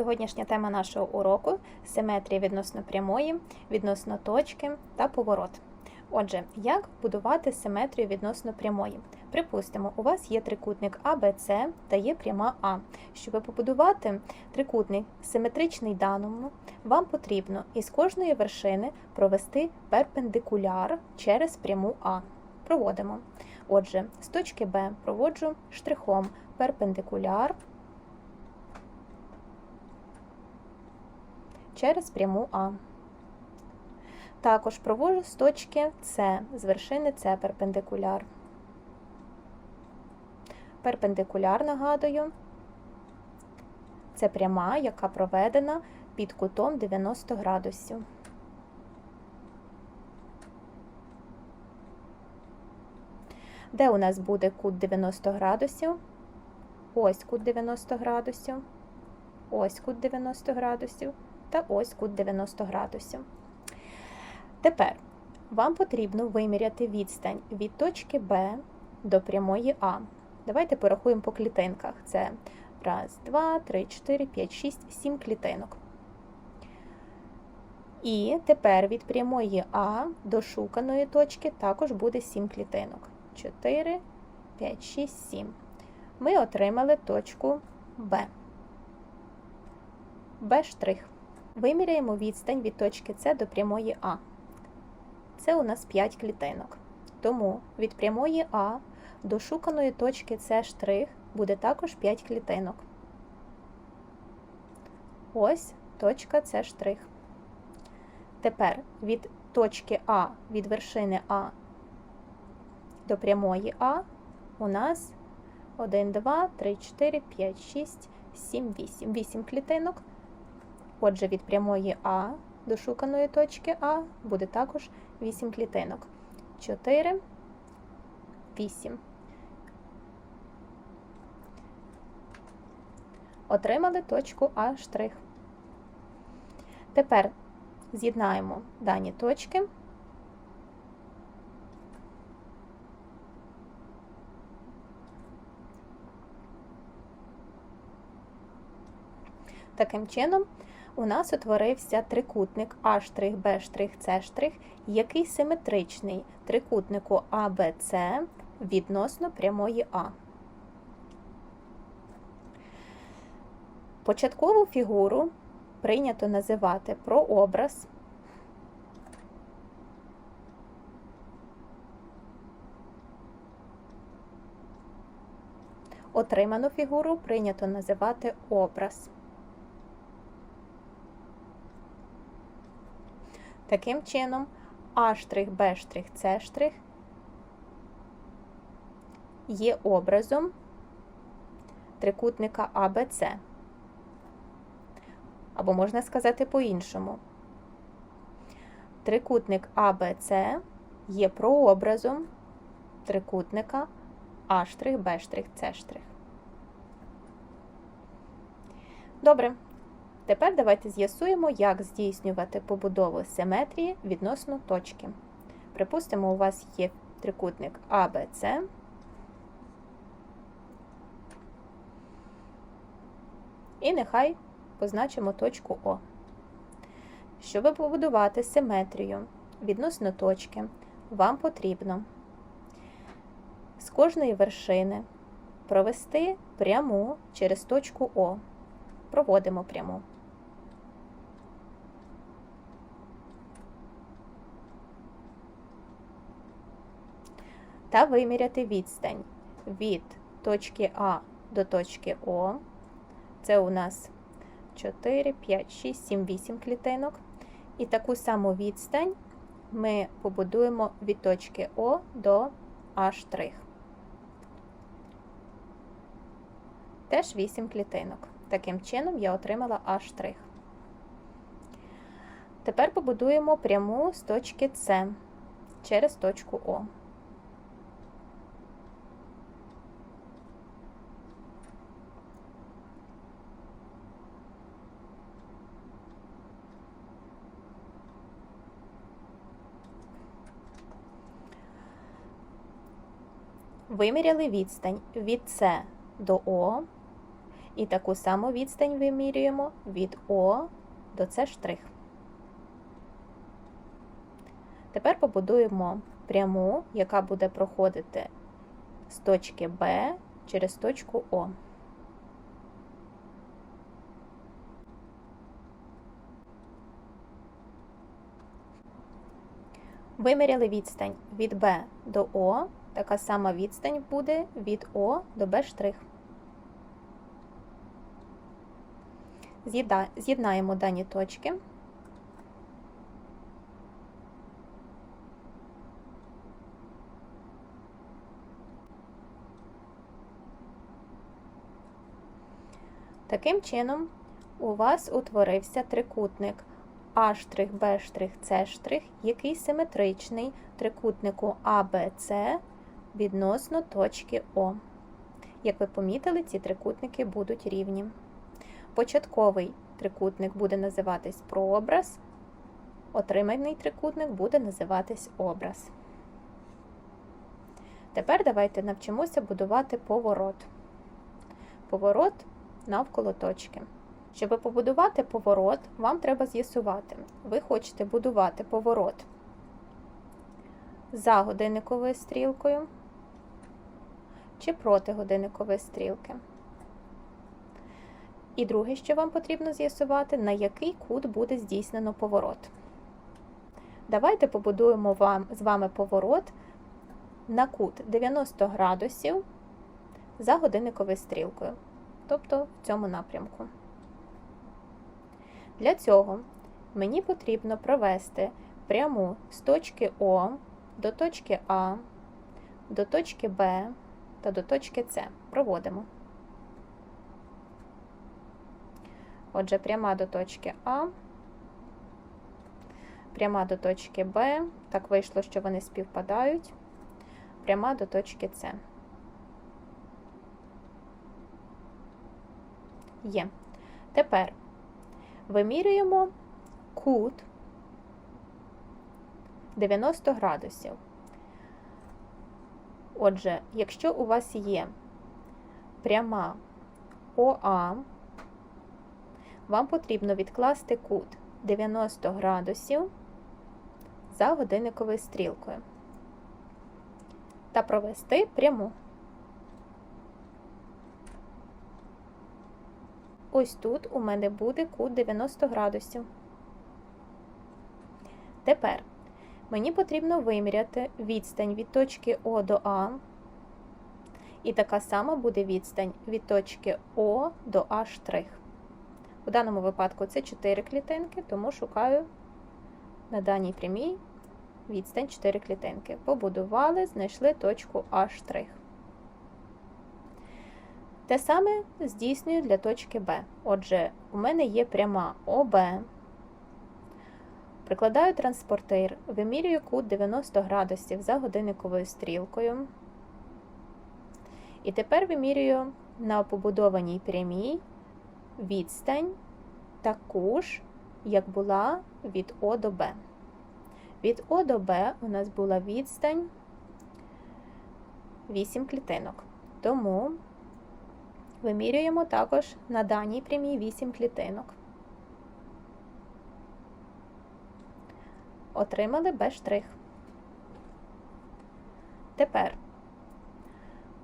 Сьогоднішня тема нашого уроку симетрія відносно прямої, відносно точки та поворот. Отже, як будувати симетрію відносно прямої? Припустимо, у вас є трикутник АБЦ та є пряма А. Щоб побудувати трикутник симетричний даному, вам потрібно із кожної вершини провести перпендикуляр через пряму А. Проводимо. Отже, з точки Б проводжу штрихом перпендикуляр через пряму А. Також проводжу з точки С, з вершини С перпендикуляр. Перпендикуляр, нагадую, це пряма, яка проведена під кутом 90 градусів. Де у нас буде кут 90 градусів? Ось кут 90 градусів, ось кут 90 градусів та ось кут 90 градусів. Тепер вам потрібно виміряти відстань від точки Б до прямої А. Давайте порахуємо по клітинках. Це раз, два, три, чотири, п'ять, шість, сім клітинок. І тепер від прямої А до шуканої точки також буде 7 клітинок. 4, 5, 6, 7. Ми отримали точку Б. Б'. Виміряємо відстань від точки С до прямої А. Це у нас 5 клітинок. Тому від прямої А до шуканої точки С' буде також 5 клітинок. Ось точка С'. Тепер від точки А, від вершини А до прямої А у нас 1, 2, 3, 4, 5, 6, 7, 8. 8 клітинок. Отже, від прямої А до шуканої точки А буде також 8 клітинок. 4, 8. Отримали точку А'. Тепер з'єднаємо дані точки. Таким чином, у нас утворився трикутник С', який симетричний трикутнику АБЦ відносно прямої А. Початкову фігуру прийнято називати прообраз. Отриману фігуру прийнято називати образ. Таким чином, С' є образом трикутника АБЦ. Або можна сказати по-іншому. Трикутник АБЦ є прообразом трикутника С'. Добре. Тепер давайте з'ясуємо, як здійснювати побудову симетрії відносно точки. Припустимо, у вас є трикутник АБЦ. І нехай позначимо точку О. Щоб побудувати симетрію відносно точки, вам потрібно з кожної вершини провести пряму через точку О. Проводимо пряму. Та виміряти відстань від точки А до точки О. Це у нас 4, 5, 6, 7, 8 клітинок. І таку саму відстань ми побудуємо від точки О до А'. Теж 8 клітинок. Таким чином я отримала А'. Тепер побудуємо пряму з точки С через точку О. Виміряли відстань від С до О І таку саму відстань вимірюємо від О до С штрих. Тепер побудуємо пряму, яка буде проходити з точки Б через точку О. Виміряли відстань від Б до О, така сама відстань буде від О до Б. З'єднаємо дані точки. Таким чином, у вас утворився трикутник С', який симетричний трикутнику АБЦ відносно точки О. Як ви помітили, ці трикутники будуть рівні. Початковий трикутник буде називатись прообраз, отриманий трикутник буде називатись образ. Тепер давайте навчимося будувати поворот. Поворот навколо точки. Щоб побудувати поворот, вам треба з'ясувати, ви хочете будувати поворот за годинниковою стрілкою чи проти годинникової стрілки. І друге, що вам потрібно з'ясувати, на який кут буде здійснено поворот. Давайте побудуємо вам, з вами поворот на кут 90 градусів за годинниковою стрілкою, тобто в цьому напрямку. Для цього мені потрібно провести пряму з точки О до точки А, до точки Б та до точки С. Проводимо. Отже, пряма до точки А, пряма до точки Б, так вийшло, що вони співпадають, пряма до точки С. Є. Тепер вимірюємо кут 90 градусів. Отже, якщо у вас є пряма ОА, вам потрібно відкласти кут 90 градусів за годинниковою стрілкою та провести пряму. Ось тут у мене буде кут 90 градусів. Тепер мені потрібно виміряти відстань від точки О до А, і така сама буде відстань від точки О до А'. У даному випадку це 4 клітинки, тому шукаю на даній прямій відстань 4 клітинки. Побудували, знайшли точку А'. Те саме здійснюю для точки Б. Отже, у мене є пряма ОБ. Прикладаю транспортир, вимірюю кут 90 градусів за годинниковою стрілкою. І тепер вимірюю на побудованій прямій відстань таку ж, як була від О до Б. Від О до Б у нас була відстань 8 клітинок. Тому вимірюємо також на даній прямій 8 клітинок. Отримали Б. Тепер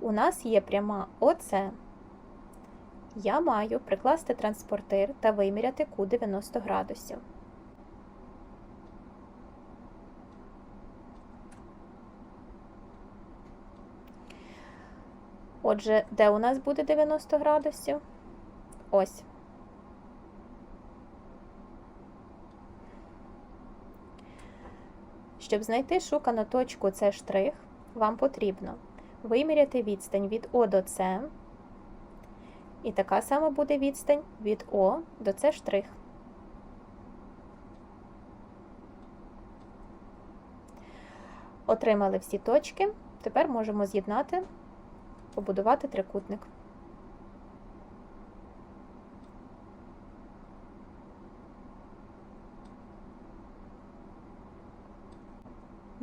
у нас є пряма ОЦ. Я маю прикласти транспортир та виміряти кут 90 градусів. Отже, де у нас буде 90 градусів? Ось. Щоб знайти шукану точку С штрих, вам потрібно виміряти відстань від О до С, і така сама буде відстань від О до С штрих. Отримали всі точки, тепер можемо з'єднати, побудувати трикутник.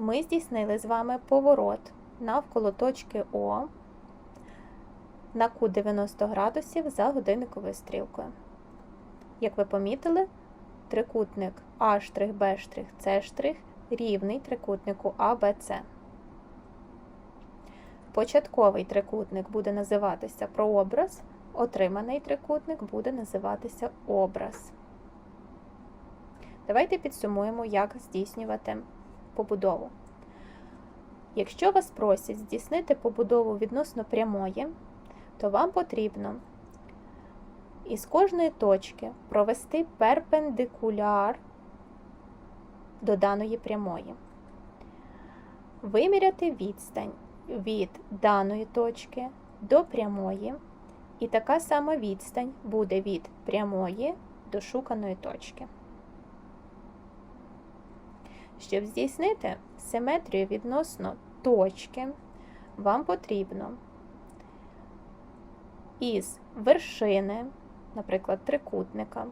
Ми здійснили з вами поворот навколо точки О на кут 90 градусів за годинниковою стрілкою. Як ви помітили, трикутник С' рівний трикутнику АБЦ. Початковий трикутник буде називатися прообраз, отриманий трикутник буде називатися образ. Давайте підсумуємо, як здійснювати побудову. Якщо вас просять здійснити побудову відносно прямої, то вам потрібно із кожної точки провести перпендикуляр до даної прямої, виміряти відстань від даної точки до прямої, і така сама відстань буде від прямої до шуканої точки. Щоб здійснити симетрію відносно точки, вам потрібно із вершини, наприклад, трикутника,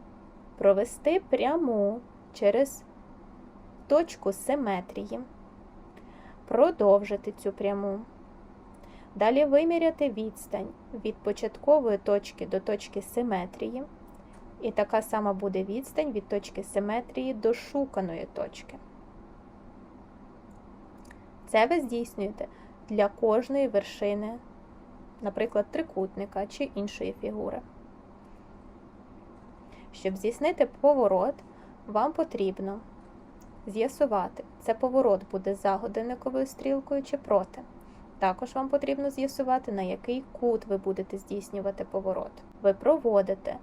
провести пряму через точку симетрії, продовжити цю пряму. Далі виміряти відстань від початкової точки до точки симетрії, і така сама буде відстань від точки симетрії до шуканої точки. Це ви здійснюєте для кожної вершини, наприклад, трикутника чи іншої фігури. Щоб здійснити поворот, вам потрібно з'ясувати, це поворот буде за годинниковою стрілкою чи проти. Також вам потрібно з'ясувати, на який кут ви будете здійснювати поворот. Ви проводите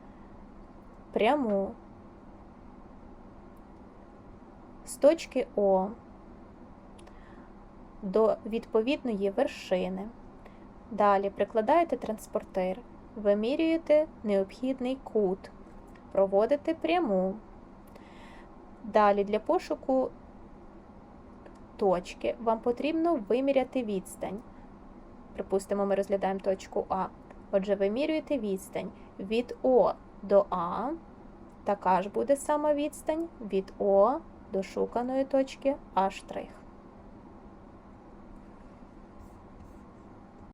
пряму з точки О до відповідної вершини. Далі прикладаєте транспортир, вимірюєте необхідний кут, проводите пряму. Далі для пошуку точки вам потрібно виміряти відстань. Припустимо, ми розглядаємо точку А. Отже, вимірюєте відстань від О до А. Така ж буде сама відстань від О до шуканої точки А'.